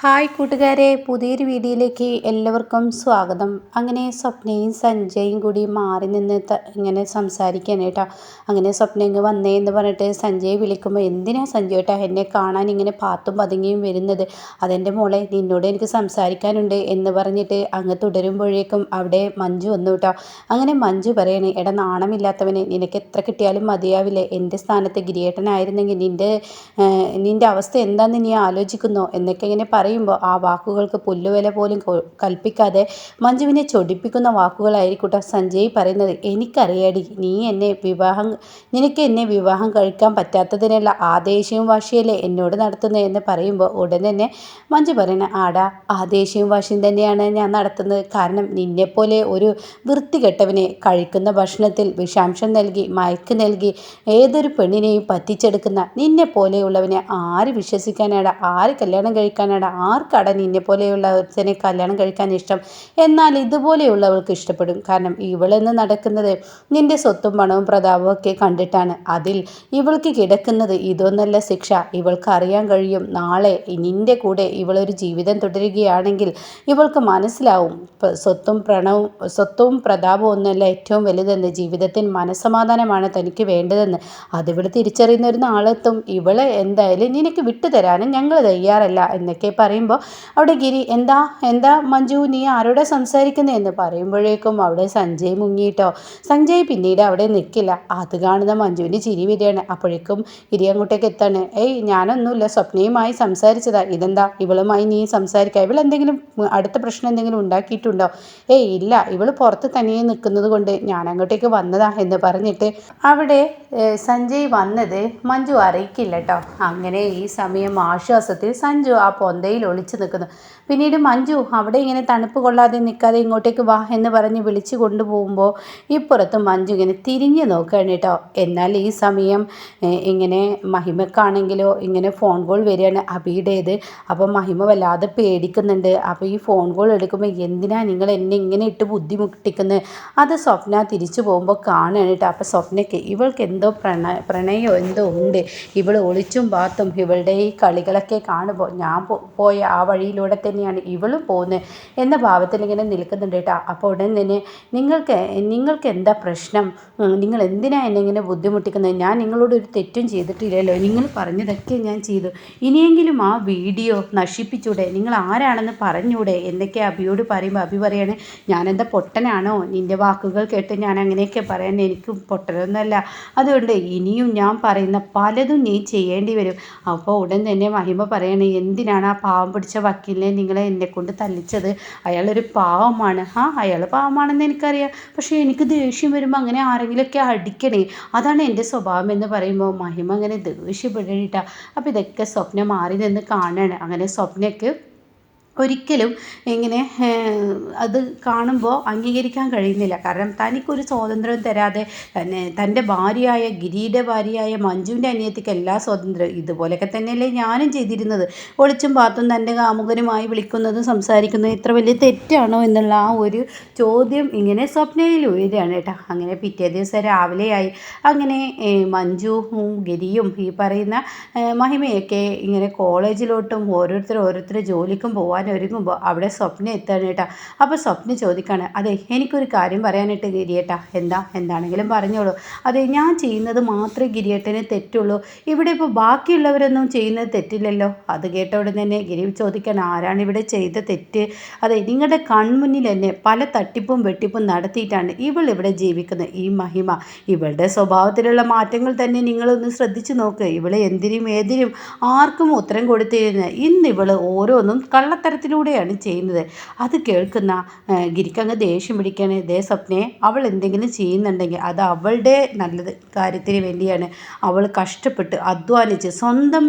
Hi കൂട്ടുകാരെ പുതിയൊരു വീഡിയോയിലേക്ക് എല്ലാവർക്കും സ്വാഗതം. അങ്ങനെ സ്വപ്നയും സഞ്ജയും കൂടി മാറി നിന്ന് ഇങ്ങനെ സംസാരിക്കാൻ കേട്ടോ. അങ്ങനെ സ്വപ്ന ഇങ്ങ് വന്നേ എന്ന് പറഞ്ഞിട്ട് സഞ്ജയ് വിളിക്കുമ്പോൾ എന്തിനാ സഞ്ജയ് ഏട്ടാ എന്നെ കാണാൻ ഇങ്ങനെ പാത്തും പതുങ്ങിയും വരുന്നത്? അതെന്റെ മോളെ നിന്നോട് എനിക്ക് സംസാരിക്കാനുണ്ട് എന്ന് പറഞ്ഞിട്ട് അങ്ങ് തുടരുമ്പോഴേക്കും അവിടെ മഞ്ജു വന്നു കേട്ടോ. അങ്ങനെ മഞ്ജു പറയണേ എടാ നാണമില്ലാത്തവനെ നിനക്ക് എത്ര കിട്ടിയാലും മതിയാവില്ലേ. എന്റെ സ്ഥാനത്ത് ഗിരിയേട്ടനായിരുന്നെങ്കിൽ നിന്റെ നിന്റെ അവസ്ഥ എന്താണെന്ന് നീ ആലോചിക്കുന്നോ? എന്നൊക്കെ ഇങ്ങനെ പറയുമ്പോൾ ആ വാക്കുകൾക്ക് പുല്ലുവില പോലും കൽപ്പിക്കാതെ മഞ്ജുവിനെ ചൊടിപ്പിക്കുന്ന വാക്കുകളായിരിക്കട്ടെ സഞ്ജയ് പറയുന്നത്. എനിക്കറിയാടി നീ എന്നെ വിവാഹം നിനക്ക് എന്നെ വിവാഹം കഴിക്കാൻ പറ്റാത്തതിനുള്ള ആദേശവും വാശിയല്ലേ എന്നോട് നടത്തുന്നത് എന്ന് പറയുമ്പോൾ ഉടൻ തന്നെ മഞ്ജു പറയണ ആടാ ആദേശവും വാശിയും തന്നെയാണ് ഞാൻ നടത്തുന്നത്. കാരണം നിന്നെപ്പോലെ ഒരു വൃത്തികെട്ടവനെ കഴിക്കുന്ന ഭക്ഷണത്തിൽ വിഷാംശം നൽകി മയക്ക് നൽകി ഏതൊരു പെണ്ണിനെയും പറ്റിച്ചെടുക്കുന്ന നിന്നെ പോലെയുള്ളവനെ ആര് വിശ്വസിക്കാനാടാ? ആര് കല്യാണം കഴിക്കാനാടാ? ആർക്കാടാ നിന്നെ പോലെയുള്ള ഒരുത്തനെ കല്യാണം കഴിക്കാൻ ഇഷ്ടം? എന്നാൽ ഇതുപോലെയുള്ളവൾക്ക് ഇഷ്ടപ്പെടും. കാരണം ഇവളെന്ന് നടക്കുന്നത് നിന്റെ സ്വത്തും പണവും പ്രതാപവും ഒക്കെ കണ്ടിട്ടാണ്. അതിൽ ഇവൾക്ക് കിടക്കുന്നത് ഇതൊന്നല്ല ശിക്ഷ. ഇവൾക്ക് അറിയാൻ കഴിയും. നാളെ നിന്റെ കൂടെ ഇവളൊരു ജീവിതം തുടരുകയാണെങ്കിൽ ഇവൾക്ക് മനസ്സിലാവും. സ്വത്തും പ്രണവും സ്വത്തും പ്രതാപവും ഒന്നല്ല ഏറ്റവും വലുതെന്ന്. ജീവിതത്തിൽ മനസ്സമാധാനമാണ് തനിക്ക് വേണ്ടതെന്ന്. അതിവിടെ തിരിച്ചറിയുന്ന ഒരു നാളെത്തും. ഇവളെ എന്തായാലും നിനക്ക് വിട്ടുതരാനും ഞങ്ങൾ തയ്യാറല്ല എന്നൊക്കെ പറയുമ്പോൾ അവിടെ ഗിരി എന്താ എന്താ മഞ്ജു നീ ആരോടെ സംസാരിക്കുന്നത് എന്ന് പറയുമ്പോഴേക്കും അവിടെ സഞ്ജയ് മുങ്ങിയിട്ടോ? സഞ്ജയ് പിന്നീട് അവിടെ നിൽക്കില്ല അത് കാണുന്ന മഞ്ജുവിന് ചിരി വരികയാണ് അപ്പോഴേക്കും ഗിരി അങ്ങോട്ടേക്ക് എത്താണ്? ഏയ് ഞാനൊന്നുമില്ല. സ്വപ്നയുമായി സംസാരിച്ചതാ. ഇതെന്താ? ഇവളുമായി നീ സംസാരിക്കുക ഇവൾ എന്തെങ്കിലും അടുത്ത പ്രശ്നം എന്തെങ്കിലും ഉണ്ടാക്കിയിട്ടുണ്ടോ? ഏയ് ഇല്ല. ഇവൾ പുറത്ത് തനിയെ നിൽക്കുന്നത് കൊണ്ട് ഞാൻ അങ്ങോട്ടേക്ക് വന്നതാ. എന്ന് പറഞ്ഞിട്ട് അവിടെ സഞ്ജയ് വന്നത് മഞ്ജു അറിയിക്കില്ല കേട്ടോ അങ്ങനെ ഈ സമയം ആശ്വാസത്തിൽ സഞ്ജു ആ പൊന്തയിൽ ഒളിച്ചു നിൽക്കുന്നു. പിന്നീട് മഞ്ജു അവിടെ ഇങ്ങനെ തണുപ്പ് കൊള്ളാതെ നിൽക്കാതെ ഇങ്ങോട്ടേക്ക് വാ എന്ന് പറഞ്ഞ് വിളിച്ചു കൊണ്ടുപോകുമ്പോൾ ഇപ്പുറത്ത് മഞ്ജു ഇങ്ങനെ തിരിഞ്ഞു നോക്കുകയാണ് കേട്ടോ. എന്നാൽ ഈ സമയം ഇങ്ങനെ മഹിമക്കാണെങ്കിലോ ഇങ്ങനെ ഫോൺ കോൾ വരികയാണ് അബിയുടേത്. അപ്പോൾ മഹിമ വല്ലാതെ പേടിക്കുന്നുണ്ട്. അപ്പോൾ ഈ ഫോൺ കോൾ എടുക്കുമ്പോൾ എന്തിനാ നിങ്ങൾ എന്നെ ഇങ്ങനെ ഇട്ട് ബുദ്ധിമുട്ടിക്കുന്നത്? അത് സ്വപ്ന തിരിച്ചു പോകുമ്പോൾ കാണുകയാണ് കേട്ടോ. അപ്പോൾ സ്വപ്നയ്ക്ക് ഇവൾക്ക് എന്തോ പ്രണ പ്രണയോ എന്തോ ഉണ്ട്. ഇവൾ ഒളിച്ചും പാത്തും ഇവളുടെ ഈ കളികളൊക്കെ കാണുമ്പോൾ ഞാൻ പോ- പോയ ആ വഴിയിലൂടെ തന്നെയാണ് ഇവളും പോകുന്നത് എന്ന ഭാവത്തിൽ ഇങ്ങനെ നിൽക്കുന്നുണ്ട് കേട്ടോ. അപ്പോൾ ഉടൻ തന്നെ നിങ്ങൾക്ക് നിങ്ങൾക്ക് എന്താ പ്രശ്നം? നിങ്ങൾ എന്തിനാണ് എന്നെ ഇങ്ങനെ ബുദ്ധിമുട്ടിക്കുന്നത്? ഞാൻ നിങ്ങളോട് ഒരു തെറ്റും ചെയ്തിട്ടില്ലല്ലോ. നിങ്ങൾ പറഞ്ഞതൊക്കെ ഞാൻ ചെയ്തു. ഇനിയെങ്കിലും ആ വീഡിയോ നശിപ്പിച്ചൂടെ? നിങ്ങൾ ആരാണെന്ന് പറഞ്ഞൂടെ? എന്നൊക്കെ അബിയോട് പറയുമ്പോൾ? അഭി പറയാണ് ഞാനെന്താ പൊട്ടനാണോ? നിന്റെ വാക്കുകൾ കേട്ട് ഞാൻ അങ്ങനെയൊക്കെ പറയാൻ എനിക്ക് പൊട്ടനൊന്നുമല്ല അതുകൊണ്ട് ഇനിയും ഞാൻ പറയുന്ന പലതും നീ ചെയ്യേണ്ടി വരും. അപ്പോൾ ഉടൻ തന്നെ മഹിമ പറയണേ എന്തിനാണ് ആ പാവം പിടിച്ച വക്കീലിനെ നിങ്ങളെ എന്നെ കൊണ്ട് തല്ലിച്ചത്. അയാളൊരു പാവമാണ്. ആ അയാൾ പാവമാണെന്ന് എനിക്കറിയാം. പക്ഷേ എനിക്ക് ദേഷ്യം വരുമ്പോൾ അങ്ങനെ ആരെങ്കിലുമൊക്കെ അടിക്കണേ. അതാണ് എന്റെ സ്വഭാവം എന്ന് പറയുമ്പോൾ മഹിമ അങ്ങനെ ദേഷ്യപ്പെടേണ്ടിട്ടാണ് അപ്പോൾ ഇതൊക്കെ സ്വപ്നം മാറി നിന്ന് കാണുകയാണ് അങ്ങനെ സ്വപ്നയ്ക്ക് ഒരിക്കലും ഇങ്ങനെ അത് കാണുമ്പോൾ അംഗീകരിക്കാൻ കഴിയുന്നില്ല. കാരണം തനിക്കൊരു സ്വാതന്ത്ര്യം തരാതെ തന്നെ തന്റെ ഭാര്യയായ ഗിരിയുടെ ഭാര്യയായ മഞ്ജുവിന്റെ അനിയത്തിക്ക് എല്ലാ സ്വാതന്ത്ര്യവും ഇതുപോലെയൊക്കെ തന്നെയല്ലേ ഞാനും ചെയ്തിരുന്നത്. ഒളിച്ചും പാത്തും തന്റെ കാമുകനുമായി വിളിക്കുന്നതും സംസാരിക്കുന്നതും ഇത്ര വലിയ തെറ്റാണോ എന്നുള്ള ആ ഒരു ചോദ്യം ഇങ്ങനെ സ്വപ്നയിൽ ഉയരുകയാണ് കേട്ടോ. അങ്ങനെ പിറ്റേ ദിവസം രാവിലെയായി. അങ്ങനെ മഞ്ജു മഞ്ജുവും ഗിരിയും ഈ പറയുന്ന മഹിമയൊക്കെ ഇങ്ങനെ കോളേജിലോട്ടും ഓരോരുത്തർ ഓരോരുത്തർ ജോലിക്കും പോകാൻ ഒരുങ്ങുമ്പോൾ അവിടെ സ്വപ്ന എത്താണ് കേട്ടോ അപ്പോൾ സ്വപ്ന ചോദിക്കാണ് അതെ എനിക്കൊരു കാര്യം പറയാനായിട്ട് ഗിരിയേട്ടാ എന്താ? എന്താണെങ്കിലും പറഞ്ഞോളൂ. അതെ ഞാൻ ചെയ്യുന്നത് മാത്രമേ ഗിരിയേട്ടന് തെറ്റുള്ളൂ. ഇവിടെ ഇപ്പോൾ ബാക്കിയുള്ളവരൊന്നും ചെയ്യുന്നത് തെറ്റില്ലല്ലോ? അത് കേട്ട ഉടൻ തന്നെ ഗിരി ചോദിക്കാൻ ആരാണ് ഇവിടെ ചെയ്ത തെറ്റ്? അതെ നിങ്ങളുടെ കൺമുന്നിൽ തന്നെ പല തട്ടിപ്പും വെട്ടിപ്പും നടത്തിയിട്ടാണ് ഇവൾ ഇവിടെ ജീവിക്കുന്നത്. ഈ മഹിമ ഇവളുടെ സ്വഭാവത്തിലുള്ള മാറ്റങ്ങൾ തന്നെ നിങ്ങളൊന്ന് ശ്രദ്ധിച്ചു നോക്ക്. ഇവൾ എന്തിനും ഏതിനും ആർക്കും ഉത്തരം കൊടുത്തിരുന്നത് ഇന്ന് ഇവൾ ഓരോന്നും കള്ളത്തരത്തിലൂടെയാണ് ചെയ്യുന്നത്. അത് കേൾക്കുന്ന ഗിരിക്കങ്ങ് ദേഷ്യം പിടിക്കാണ് ദേ സ്വപ്നയെ അവൾ എന്തെങ്കിലും ചെയ്യുന്നുണ്ടെങ്കിൽ അത് അവളുടെ നല്ലത് കാര്യത്തിന് വേണ്ടിയാണ്. അവൾ കഷ്ടപ്പെട്ട് അധ്വാനിച്ച് സ്വന്തം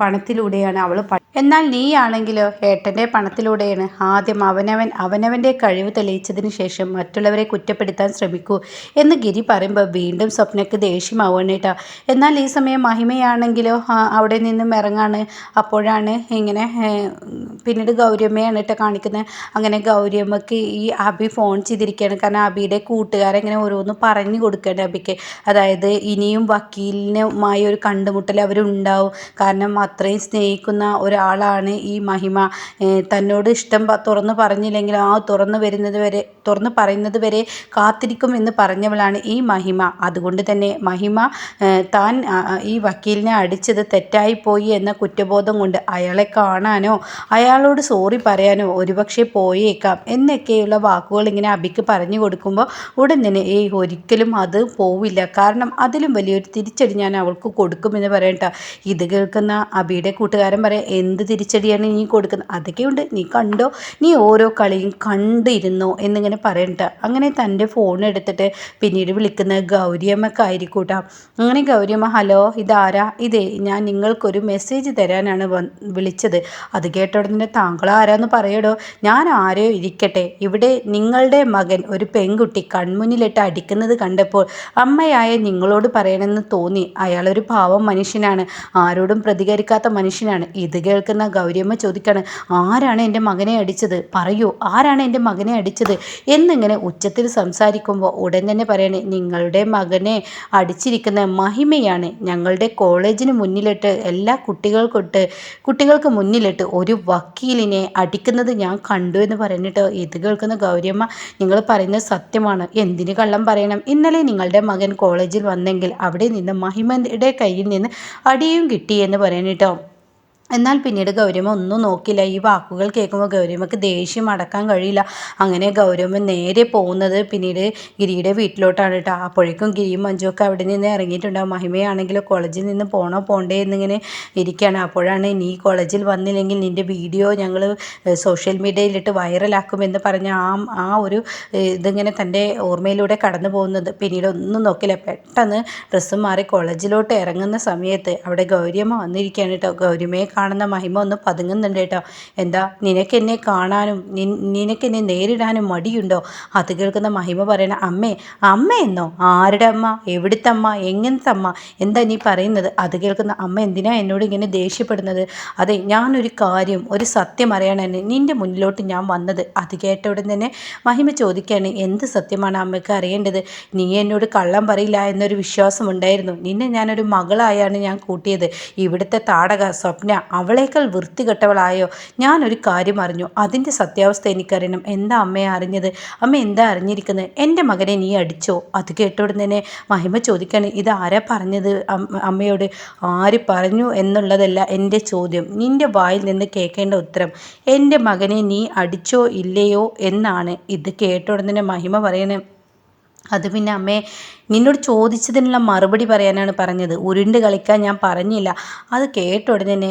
പണത്തിലൂടെയാണ് അവൾ എന്നാൽ നീയാണെങ്കിലോ ഏട്ടന്റെ പണത്തിലൂടെയാണ്. ആദ്യം അവനവൻ അവനവന്റെ കഴിവ് തെളിയിച്ചതിന് ശേഷം മറ്റുള്ളവരെ കുറ്റപ്പെടുത്താൻ ശ്രമിക്കൂ എന്ന് ഗിരി പറയുമ്പോൾ വീണ്ടും സ്വപ്നയ്ക്ക് ദേഷ്യമാവുകയാണ് കേട്ടോ. എന്നാൽ ഈ സമയം മഹിമയാണെങ്കിലോ അവിടെ നിന്നും ഇറങ്ങാണ്. അപ്പോഴാണ് ഇങ്ങനെ ഏ, പിന്നീട് ഗൗരിയമ്മയാണ് കേട്ടോ കാണിക്കുന്നത്. അങ്ങനെ ഗൗരിയമ്മക്ക് ഈ അബി ഫോൺ ചെയ്തിരിക്കുകയാണ്. കാരണം അബിയുടെ കൂട്ടുകാരെങ്ങനെ ഓരോന്ന് പറഞ്ഞു കൊടുക്കേണ്ട അബിക്ക്? അതായത് ഇനിയും വക്കീലിനുമായി ഒരു കണ്ടുമുട്ടൽ അവരുണ്ടാവും. കാരണം അത്രയും സ്നേഹിക്കുന്ന ഒരാളാണ് ഈ മഹിമ. തന്നോട് ഇഷ്ടം തുറന്ന് പറഞ്ഞില്ലെങ്കിൽ ആ തുറന്നു വരുന്നത് വരെ തുറന്ന് പറയുന്നത് വരെ കാത്തിരിക്കും എന്ന് പറഞ്ഞവളാണ് ഈ മഹിമ. അതുകൊണ്ട് തന്നെ മഹിമ താൻ ഈ വക്കീലിനെ അടിച്ചത് തെറ്റായിപ്പോയി എന്ന കുറ്റബോധം കൊണ്ട് അയാളെ കാണാനോ അയാളോട് സോറി പറയാനോ ഒരുപക്ഷെ പോയേക്കാം. എന്നൊക്കെയുള്ള വാക്കുകൾ ഇങ്ങനെ അബിക്ക് പറഞ്ഞു കൊടുക്കുമ്പോൾ ഉടൻ തന്നെ ഏയ് ഒരിക്കലും അത് പോവില്ല. കാരണം അതിലും വലിയൊരു തിരിച്ചടി ഞാൻ അവൾക്ക് കൊടുക്കുമെന്ന് പറയട്ട ഇത് കേൾക്കുന്ന അബിയുടെ കൂട്ടുകാരൻ പറയാം എന്ത് തിരിച്ചടിയാണ് നീ കൊടുക്കുന്നത്? അതൊക്കെയുണ്ട് നീ കണ്ടോ? നീ ഓരോ കളിയും കണ്ടിരുന്നോ? എന്നിങ്ങനെ പറയണ്ട അങ്ങനെ തന്റെ ഫോൺ എടുത്തിട്ട് പിന്നീട് വിളിക്കുന്ന ഗൗരിയമ്മക്ക് ഗൗരിയമ്മക്കായിരിക്കൂട്ടാ അങ്ങനെ ഗൗരിയമ്മ ഹലോ ഇതാരാ? ഇതേ ഞാൻ നിങ്ങൾക്കൊരു മെസ്സേജ് തരാനാണ് വിളിച്ചത്. അത് കേട്ട ഉടനെ താങ്കൾ ആരാന്ന് പറയടോ. ഞാൻ ആരോ ഇരിക്കട്ടെ. ഇവിടെ നിങ്ങളുടെ മകൻ ഒരു പെൺകുട്ടി കൺമുന്നിലിട്ട് അടിക്കുന്നത് കണ്ടപ്പോൾ അമ്മയായ നിങ്ങളോട് പറയണമെന്ന് തോന്നി. അയാളൊരു പാവം മനുഷ്യനാണ്. ആരോടും പ്രതികരിക്കാത്ത മനുഷ്യനാണ്. ഇത് കേൾക്കുന്ന ഗൗരിയമ്മ ചോദിക്കാണ് ആരാണ് എന്റെ മകനെ അടിച്ചത്? പറയൂ ആരാണ് എന്റെ മകനെ അടിച്ചത്? എന്നിങ്ങനെ ഉച്ചത്തിൽ സംസാരിക്കുമ്പോൾ ഉടൻ തന്നെ പറയണേ നിങ്ങളുടെ മകനെ അടിച്ചിരിക്കുന്ന മഹിമയാണ്. ഞങ്ങളുടെ കോളേജിന് മുന്നിലിട്ട് എല്ലാ കുട്ടികൾക്കൊട്ട് കുട്ടികൾക്ക് മുന്നിലിട്ട് ഒരു വക്കീലിനെ അടിക്കുന്നത് ഞാൻ കണ്ടു എന്ന് പറഞ്ഞിട്ട് ഇത് കേൾക്കുന്ന ഗൗരിയമ്മ നിങ്ങൾ പറയുന്നത് സത്യമാണ്. എന്തിന് കള്ളം പറയണം? ഇന്നലെ നിങ്ങളുടെ മകൻ കോളേജിൽ വന്നെങ്കിൽ അവിടെ നിന്ന് മഹിമയുടെ കയ്യിൽ നിന്ന് അടിയും കിട്ടി എന്ന് പറയാനിട്ടോ എന്നാൽ പിന്നീട് ഗൗരിയമ്മ ഒന്നും നോക്കില്ല ഈ വാക്കുകൾ കേൾക്കുമ്പോൾ ഗൗരിയമ്മക്ക് ദേഷ്യം അടക്കാൻ കഴിയില്ല. അങ്ങനെ ഗൗരിയമ്മ നേരെ പോകുന്നത് പിന്നീട് ഗിരിയുടെ വീട്ടിലോട്ടാണ് കേട്ടോ. അപ്പോഴേക്കും ഗിരിയും മഞ്ജുവൊക്കെ അവിടെ നിന്ന് ഇറങ്ങിയിട്ടുണ്ടാവും. മഹിമയാണെങ്കിൽ കോളേജിൽ നിന്ന് പോണോ പോണ്ടേ എന്നിങ്ങനെ ഇരിക്കുകയാണ്. അപ്പോഴാണ് നീ കോളേജിൽ വന്നില്ലെങ്കിൽ നിന്റെ വീഡിയോ ഞങ്ങൾ സോഷ്യൽ മീഡിയയിലിട്ട് വൈറലാക്കുമെന്ന് പറഞ്ഞ ആ ആ ഒരു ഇതിങ്ങനെ തന്റെ ഓർമ്മയിലൂടെ കടന്നു പോകുന്നത്. പിന്നീട് ഒന്നും നോക്കില്ല പെട്ടെന്ന് ഡ്രസ്സ് മാറി കോളേജിലോട്ട് ഇറങ്ങുന്ന സമയത്ത് അവിടെ ഗൗരിയമ്മ വന്നിരിക്കുകയാണ് കേട്ടോ. ഗൗരിയമ്മയെ കാണുന്ന മഹിമ ഒന്ന് പതുങ്ങുന്നുണ്ട് കേട്ടോ. എന്താ നിനക്കെന്നെ കാണാനും നിനക്ക് നിനക്കെന്നെ നേരിടാനും മടിയുണ്ടോ? അത് കേൾക്കുന്ന മഹിമ പറയണ അമ്മേ അമ്മ എന്നോ? ആരുടെ അമ്മ? എവിടുത്തെ അമ്മ? എങ്ങനത്തെ അമ്മ? എന്താ നീ പറയുന്നത്? അത് കേൾക്കുന്ന അമ്മ എന്തിനാ എന്നോട് ഇങ്ങനെ ദേഷ്യപ്പെടുന്നത്? അതെ ഞാനൊരു കാര്യം ഒരു സത്യം അറിയാനാണ് നിന്റെ മുന്നിലോട്ട് ഞാൻ വന്നത്. അത് കേട്ട ഉടൻ തന്നെ മഹിമ ചോദിക്കുകയാണ് എന്ത് സത്യമാണ് അമ്മയ്ക്ക് അറിയേണ്ടത്? നീ എന്നോട് കള്ളം പറയില്ല എന്നൊരു വിശ്വാസം ഉണ്ടായിരുന്നു. നിന്നെ ഞാനൊരു മകളായാണ് ഞാൻ കൂട്ടിയത്. ഇവിടുത്തെ താടക സ്വപ്ന അവളേക്കാൾ വൃത്തികെട്ടവളായോ? ഞാനൊരു കാര്യം അറിഞ്ഞു. അതിന്റെ സത്യാവസ്ഥ എനിക്കറിയണം. എന്താ അമ്മയെ അറിഞ്ഞത്? അമ്മ എന്താ അറിഞ്ഞിരിക്കുന്നത്? എന്റെ മകനെ നീ അടിച്ചോ? അത് കേട്ടോടെ തന്നെ മഹിമ ചോദിക്കാണ് ഇത് ആരാ പറഞ്ഞത് അമ്മയോട്? ആര് പറഞ്ഞു എന്നുള്ളതല്ല എന്റെ ചോദ്യം. നിന്റെ വായിൽ നിന്ന് കേൾക്കേണ്ട ഉത്തരം. എന്റെ മകനെ നീ അടിച്ചോ ഇല്ലയോ എന്നാണ്. ഇത് കേട്ടോടെ മഹിമ പറയണേ. അത് പിന്നെ അമ്മേ നിന്നോട് ചോദിച്ചതിനുള്ള മറുപടി പറയാനാണ് പറഞ്ഞത്. ഉരുണ്ട് കളിക്കാൻ ഞാൻ പറഞ്ഞില്ല. അത് കേട്ട ഉടനെ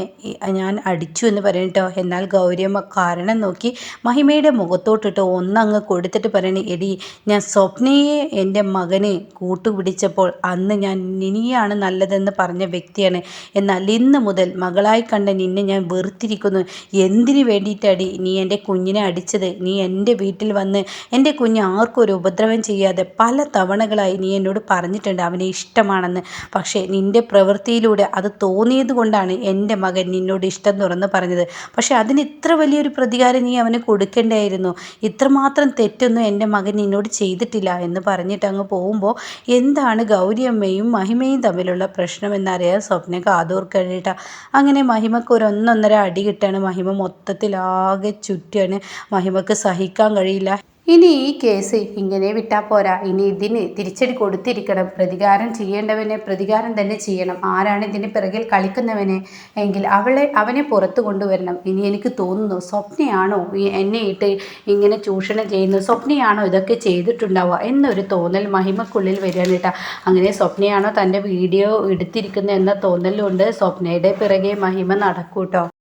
ഞാൻ അടിച്ചു എന്ന് പറഞ്ഞിട്ടോ എന്നാൽ ഗൗരിയമ്മ കാരണം നോക്കി മഹിമയുടെ മുഖത്തോട്ടിട്ട് ഒന്നങ്ങ് കൊടുത്തിട്ട് പറയണേ എടി ഞാൻ സ്വപ്നയെ എന്റെ മകനെ കൂട്ടുപിടിച്ചപ്പോൾ അന്ന് ഞാൻ നിനിയാണ് നല്ലതെന്ന് പറഞ്ഞ വ്യക്തിയാണ്. എന്നാൽ ഇന്ന് മുതൽ മകളായി കണ്ട നിന്നെ ഞാൻ വെറുത്തിരിക്കുന്നു. എന്തിനു വേണ്ടിയിട്ടടി നീ എന്റെ കുഞ്ഞിനെ അടിച്ചത്? നീ എന്റെ വീട്ടിൽ വന്ന് എന്റെ കുഞ്ഞ് ആർക്കും ഒരു ഉപദ്രവം ചെയ്യാതെ പല തവണകളായി നീ എന്നോട് പറഞ്ഞിട്ടുണ്ട് അവനെ ഇഷ്ടമാണെന്ന്. പക്ഷേ നിന്റെ പ്രവൃത്തിയിലൂടെ അത് തോന്നിയത് കൊണ്ടാണ് എന്റെ മകൻ നിന്നോട് ഇഷ്ടം തുറന്ന് പറഞ്ഞത്. പക്ഷേ അതിന് ഇത്ര വലിയൊരു പ്രതികാരം നീ അവന് കൊടുക്കേണ്ടായിരുന്നു. ഇത്രമാത്രം തെറ്റൊന്നും എന്റെ മകൻ നിന്നോട് ചെയ്തിട്ടില്ല എന്ന് പറഞ്ഞിട്ട് അങ്ങ് പോകുമ്പോൾ എന്താണ് ഗൗരിയമ്മയും മഹിമയും തമ്മിലുള്ള പ്രശ്നം എന്നറിയാൻ സ്വപ്ന കാതോർക്കഴിയിട്ട അങ്ങനെ മഹിമക്ക് ഒരു ഒന്നൊന്നര അടി കിട്ടാണ്. മഹിമ മൊത്തത്തിലാകെ ചുറ്റാണ്. മഹിമക്ക് സഹിക്കാൻ കഴിയില്ല. ഇനി ഈ കേസ് ഇങ്ങനെ വിട്ടാൽ പോരാ. ഇനി ഇതിന് തിരിച്ചടി കൊടുത്തിരിക്കണം. പ്രതികാരം ചെയ്യേണ്ടവനെ പ്രതികാരം തന്നെ ചെയ്യണം. ആരാണ് ഇതിന് പിറകിൽ കളിക്കുന്നവനെ? എങ്കിൽ അവളെ അവനെ പുറത്തു കൊണ്ടുവരണം. ഇനി എനിക്ക് തോന്നുന്നു സ്വപ്നയാണോ എന്നെ ഇട്ട് ഇങ്ങനെ ചൂഷണം ചെയ്യുന്നു? സ്വപ്നയാണോ ഇതൊക്കെ ചെയ്തിട്ടുണ്ടാവുക? എന്നൊരു തോന്നൽ മഹിമക്കുള്ളിൽ വരികയാണ് അങ്ങനെ സ്വപ്നയാണോ തന്റെ വീഡിയോ എടുത്തിരിക്കുന്നത് എന്ന തോന്നലുകൊണ്ട് സ്വപ്നയുടെ പിറകെ മഹിമ നടക്കൂട്ടോ.